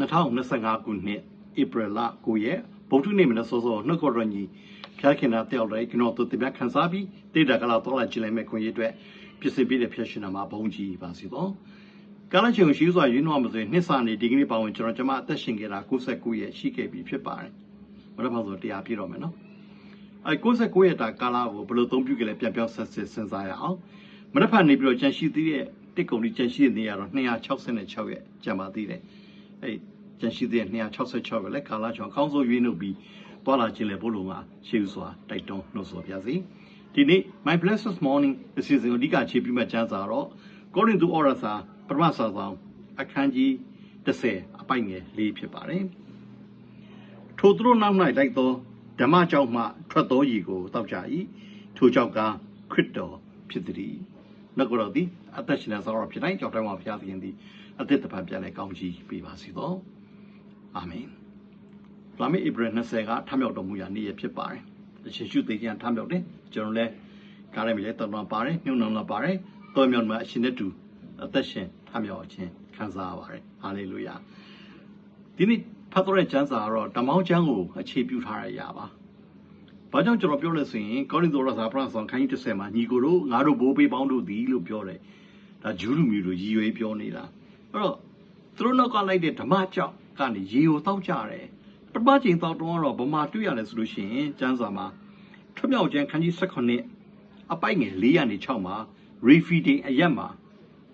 2025ခုနှစ်ဧပြီလ9ရက်ဗုဒ္ဓနေ့မနက်စောစောနှုတ်ခေါ်တော်ညီဖျားခင်တာတယောက်တည်းကျွန်တော်တို့တင်ပြခန်းစားပြီးတိတ်တာကလာတော့လာကြည့်လိုက်မဲ့ခွင့်ရအတွက်ပြစ်စစ်ပြီးတဲ့ဖျက်ရှင်နာမှာဘုန်းကြီးပါစီတော့ကာလချင်းရှိစွာရင်းနှောင်းမစေနှစ်စာနေဒီကနေ့ပါဝင်ကျွန်တော်ကျမအသက်ရှင်ခဲ့တာ69ရက်ရှိခဲ့ပြီဖြစ်ပါတယ်ဘယ်တော့မှဆိုတရားပြည့်တော့မယ်နော်အဲ69ရက်တာကာလကိုဘယ်လိုသုံးပြုကြလဲပြန်ပြောဆက်စစ်စဉ်းစားရအောင်မနေ့ဖက်နေပြီးတော့ကြန့်ရှိသေးတဲ့တစ်ကုံကြီးကြန့်ရှိတဲ့နေရာတော့266ရက်ကြံပါသေးတယ် အဲကြန့်ရှိသေးတဲ့266ရက်လဲကာလချောင်းအကောင်းဆုံးရွေးနှုတ်ပြီးပေါ်လာခြင်းလေဘို့လုံးကရှေးဥစွာတိုက်တွန်းနှုတ်ဆော်ပြစီဒီနေ့ my blessed morning အစီအစဉ်ကိုအဓိကခြေပြီးမှကျမ်းစာတော့ According to Oral စာပထမစာဆောင်အခန်းကြီး30အပိုင်ငယ်၄ဖြစ်ပါတယ်ထိုသူတို့နောက်၌လိုက်သောဓမ္မကြောင့်မှထွက်သောရည်ကိုတောက်ကြ၏ထိုကြောင့်ကခရစ်တော်ဖြစ်သည်။နောက်ကတော့ဒီအသက်ရှင်တဲ့ဆောရဖြစ်တိုင်းကြောက်တိုင်းမှာဘုရားသခင်သည် အသက်တပံပြန်လဲကောင်းကြီးပေးပါစေသော။အာမင်။လာမေဣဘရ20ကထမြောက်တော်မူရာနေ့ရဖြစ်ပါတယ်။ယေရှုသေခြင်းထမြောက်တယ်။ကျွန်တော်လည်းကားရမီလည်းတော်တော်ပါတယ်။ညှို့နှောင်းလာပါတယ်။တော်မြောက်မှာအရှင်နဲ့တူအသက်ရှင်ထမြောက်ခြင်းခံစားရပါတယ်။ဟာလေလုယာ။ဒီနေ့ဖတ်တော်တဲ့ကျမ်းစာကတော့ဓမ္မောင်းကျမ်းကိုအခြေပြုထားရရပါ။ဘာကြောင့်ကျွန်တော်ပြောလဲဆိုရင်ကောရိန္သုရစာပရဆောင်ခန်းကြီး30မှာညီကိုတို့ငါတို့ဘိုးဘေးပေါင်းတို့သည်လို့ပြောတယ်။ဒါဂျူးလူမျိုးတို့ရည်ရွယ်ပြောနေတာ။ အဲ့တော့သူတို့နောက်ကလိုက်တဲ့ဓမ္မကြောင့်ကနေရေကိုတောက်ကြတယ်။ပထမချိန်တောက်တော့တော့ဗမာတွေ့ရတယ်ဆိုလို့ရှိရင်ကျမ်းစာမှာထွမြောက်ကျမ်းခန်းကြီး18အပိုက်ငယ်4ကနေ6မှာ refeeding အရက်မှာ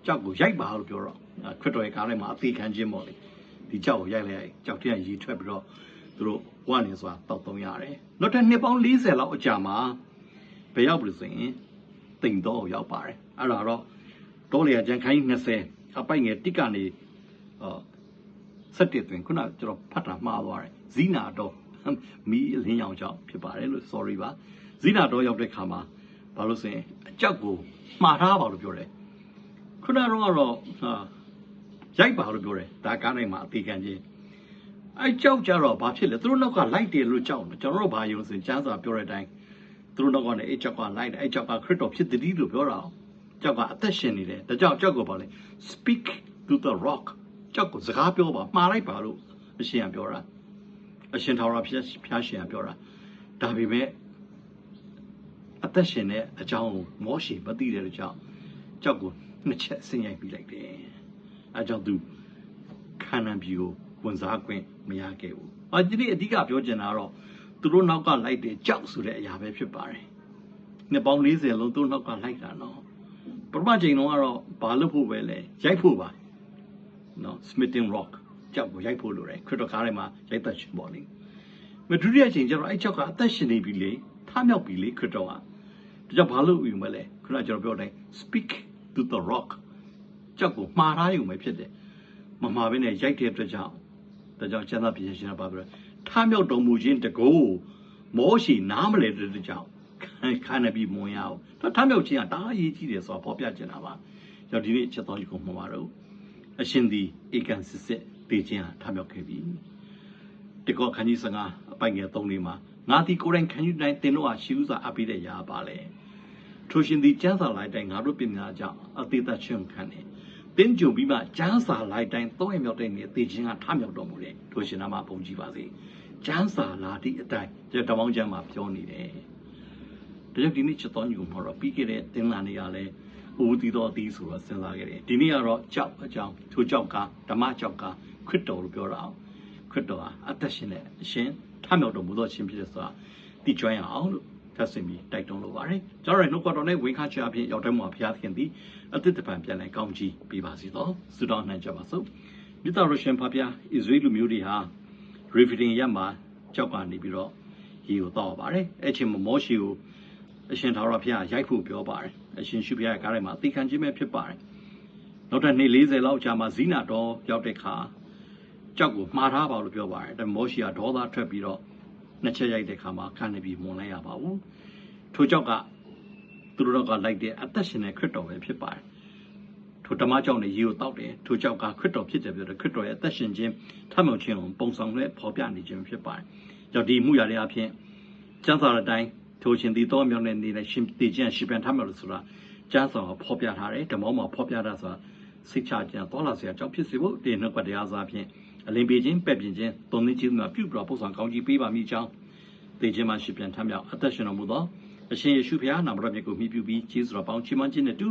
ကြောက်ကိုရိုက်ပါလို့ပြောတော့ခရစ်တော်ရဲ့ကားထဲမှာအသေးခံခြင်းပေါ့လေဒီကြောက်ကိုရိုက်လိုက်ကြောက်တဲ့ရေထွက်ပြီးတော့သူတို့ဝါနေစွာတောက်သုံးရတယ်နောက်ထပ်နှစ်ပေါင်း40လောက်အကြာမှာဘယ်ရောက်ပြီဆိုရင်တိမ်တော့ရောက်ပါတယ်အဲ့ဒါတော့တောလျာကျန်ခိုင်း20 အပိုက်ငယ်တစ်ကနေအော်ဆက်တက်တွင်ခုနကျွန်တော်ဖတ်တာမှားသွားတယ်ဇီနာတော့မီးလင်းရောင်ကြောင့်ဖြစ်ပါတယ်လို့ sorry ပါဇီနာတော့ရောက်တဲ့ခါမှာဘာလို့ဆိုရင်အကြောက်ကိုမှားထားပါလို့ပြောတယ်ခုနကတော့ဟာရိုက်ပါလို့ပြောတယ်ဒါကားနိုင်မှာအသေးခံချင်းအဲကြောက်ကြတော့ဘာဖြစ်လဲသူတို့နောက်ကလိုက်တယ်လို့ကြောက်တယ်ကျွန်တော်တို့ဘာယုံစင်ကျမ်းစာပြောတဲ့အတိုင်းသူတို့နောက်ကနေအဲကြောက်ကလိုက်တယ်အဲကြောက်ကခရစ်တော်ဖြစ်သည်လို့ပြောတာ ကြောက်ကအသက်ရှင်နေတယ်ဒါကြောင့်ကြောက်ကိုပါလေ speak to the rock ကြောက်ကိုစကားပြောပါမှားလိုက်ပါလို့အရှင်ကပြောတာအရှင်ထာဝရဘုရားဖျားရှင်ကပြောတာဒါပေမဲ့အသက်ရှင်တဲ့အကြောင်းကိုမောရှေမသိတဲ့ကြောင့်ကြောက်ကိုနှစ်ချက်ဆင်းရိုက်ပြီးလိုက်တယ်အဲကြောင့်သူခန္ဓာပြည်ကိုဝန်စားခွင့်မရခဲ့ဘူး။အဒီနေ့အဓိကပြောချင်တာကတော့သူတို့နောက်ကလိုက်တဲ့ကြောက်ဆိုတဲ့အရာပဲဖြစ်ပါတယ်။နှစ်ပေါင်း40လုံးသူတို့နောက်ကလိုက်တာနော်။ ပထမချိန်တုန်းကတော့ဘာလို့ဖို့ပဲလဲရိုက်ဖို့ပါ။နော် Smithing Rock ကြောက်ကိုရိုက်ဖို့လိုတယ်ခရစ်တော်ကားထဲမှာရိုက်သက်ရှင်ပေါ်လိမ့်။မဒုတိယချိန်ကျတော့အဲ့ကြောက်ကအသက်ရှင်နေပြီလေထမြောက်ပြီလေခရစ်တော်က။ဒါကြောင့်ဘာလို့ယူမလဲခုနကကျွန်တော်ပြောတိုင်း speak to the rock ကြောက်ကိုမှားထားရုံပဲဖြစ်တယ်။မမှားဘဲနဲ့ရိုက်တဲ့အတွက်ကြောင့်ဒါကြောင့်ကျမ်းစာပြင်ရှင်ကပါပြီးတော့ထမြောက်တော်မူခြင်းတကိုးမောရှိနားမလဲတဲ့ကြောင့် ခါနေပြီးမဝင်ရအောင်တော့ထမြောက်ခြင်းကတားအရေးကြီးတယ်ဆိုတာပေါ်ပြချင်တာပါ။ကြောင့်ဒီနေ့ချက်တော်ကြီးကိုမှမှာတော့အရှင်သည်ဧကန်စစ်စစ်တည်ခြင်းဟာထမြောက်ခဲ့ပြီ။တကောခန်းကြီး15အပိုင်ငယ်3လေးမှာငါသည်ကိုယ်တိုင်ခံယူတိုင်းသင်တို့ဟာရှိဥစွာအပ်ပြီးတဲ့ရာပါလေ။ထိုရှင်သည်ကျမ်းစာလိုက်တိုင်းငါတို့ပြင်များကြောင့်အသေးသက်ခြင်းခံတယ်။တင်းကြုံပြီးမှကျမ်းစာလိုက်တိုင်းသုံးရမြောက်တဲ့နေ့သေခြင်းကထမြောက်တော်မူတယ်ထိုရှင်နာမှာပုံကြည့်ပါစေကျမ်းစာလာသည့်အတိုင်းကျွန်တော်တောင်းကျမ်းမှာပြောနေတယ် ဒါကြောင့်ဒီနေ့ချက်တော်ညူမှာတော့ပြီးခဲ့တဲ့သင်္လာနေ့ကလည်းအိုးတီတော်အသီးဆိုတော့စဉ်းစားခဲ့တယ်ဒီနေ့ကတော့ကြောက်အကြောင်းထိုကြောက်ကဓမ္မကြောက်ကခရစ်တော်လို့ပြောတာအောင်ခရစ်တော်ဟာအသက်ရှင်တဲ့အရှင်ထမြောက်တော်မူသောအရှင်ဖြစ်တဲ့ဆိုတာသိကျွမ်းရအောင်လို့ထပ်ဆင့်ပြီးတိုက်တွန်းလိုပါတယ်ကျွန်တော်ရဲ့နှုတ်ကတော်နဲ့ဝင်ခါချအဖြစ်ရောက်တဲ့မှာဘုရားသခင်သည်အသစ်တပံပြန်လဲကောင်းကြီးပေးပါစေတော့ဆုတောင်းနှံကြပါစို့မြတ်တော်ရှင်ဖဗျာဣသရေလလူမျိုးတွေဟာ riveting ရက်မှာကြောက်ကနေပြီးတော့ရေကိုတောက်ပါတယ်အဲ့ချိန်မှာမောရှိကို အရှင်သာရဘုရားရိုက်ဖို့ပြောပါတယ်အရှင်ရှုဘုရားကားထဲမှာသိခံခြင်းပဲဖြစ်ပါတယ်နောက်ထပ်နေ့40လောက်ကြာမှဇီနာတော်ရောက်တဲ့ခါကြောက်ကိုမှားထားပါလို့ပြောပါတယ်ဒါမောရှိကဒေါသထွက်ပြီးတော့နှစ်ချက်ရိုက်တဲ့ခါမှာခန္ဓာပြီးမွန်လိုက်ရပါဘူးထိုကြောက်ကသူတို့ကလိုက်တဲ့အသက်ရှင်တဲ့ခရစ်တော်ပဲဖြစ်ပါတယ်ထိုဓမ္မကြောင့်လည်းရေကိုတောက်တယ်ထိုကြောက်ကခရစ်တော်ဖြစ်တယ်ပြောတယ်ခရစ်တော်ရဲ့အသက်ရှင်ခြင်းထမြောက်ခြင်းကိုပုံဆောင်နဲ့ဖော်ပြနေခြင်းဖြစ်ပါတယ်။ကြောင့်ဒီမှုရတဲ့အဖြစ်ကျမ်းစာအတိုင်း ထိုရှင်ဒီတော်မြောက်တဲ့နေနဲ့ရှင်တည်ခြင်းရှင်ပြန်ထမြောက်လို့ဆိုတာကျမ်းစာကိုဖော်ပြထားတယ်ဓမ္မမှာဖော်ပြတာဆိုတာစိတ်ချခြင်းတော်လာစရာကြောင့်ဖြစ်စေဖို့ဒီနှုတ်ကတရားစာဖြင့်အလင်းပေးခြင်းပဲ့ပြင်ခြင်းသုံးသိခြင်းများပြုပြီးတော့ပုဆောင်ကောင်းကြီးပေးပါမိကြောင်းသိခြင်းမှရှိပြန်ထမြောက်အသက်ရှင်တော်မူသောအရှင်ယေရှုဖခင်နာမတော်မြတ်ကိုမြှုပ်ပြုပြီးကျေးဇူးတော်ပေါင်းချီးမွမ်းခြင်းနဲ့တူ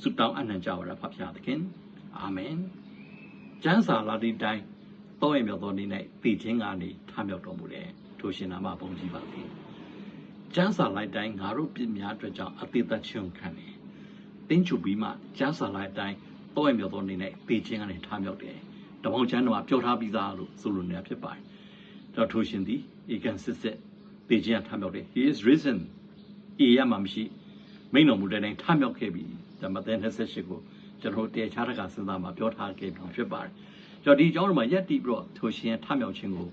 ဆုတောင်းအနံ့ကြပါရဖဖျားသခင်အာမင်ကျမ်းစာလာဒီတိုင်းတော့ရမြောက်သောနေ့၌သိခြင်းကနေထမြောက်တော်မူတယ်ထိုရှင်နာမဘုန်းကြီးပါသည် ကျမ်းစာလိုက်တိုင်းငါတို့ပြစ်များအတွက်ကြောင့်အသေးသက်ချင်းခံတယ်တင်းချုပ်ပြီးမှကျမ်းစာလိုက်တိုင်းတော့ရမြောက်သောနေ့၌သိခြင်းကနေထမြောက်တယ်တပေါင်းချမ်းတော်ကပြောထားပြီးသားလို့ဆိုလိုနေတာဖြစ်ပါတယ်တော့ထိုရှင်သည်ဧကန်စစ်စစ်သိခြင်းကထမြောက်တယ် he is risen အေရမှာမရှိမိန်တော်မူတဲ့တိုင်းထမြောက်ခဲ့ပြီဓမ္မသဲ28ကိုကျွန်တော်တေချားတကစဉ်းစားမှာပြောထားခဲ့ပြီဖြစ်ပါတယ်ကျွန်တော်ဒီအကြောင်းမှာယက်တီပြီးတော့ထိုရှင်ထမြောက်ခြင်းကို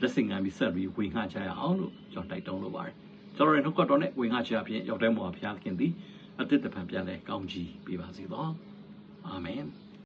လက်ဆင့်ကမ်းပြီးဆက်ပြီးဝေငှချရအောင်လို့ကျွန်တော်တိုက်တွန်းလိုပါတယ် ကျွန်တော်ရဲ့နှုတ်ကတော်နဲ့ဝေငှချအဖြစ်ရောက်တဲ့ဘုရားဖျားခင်သည်အသစ်တပံပြန်လဲကောင်းကြီးပေးပါစေသောအာမင်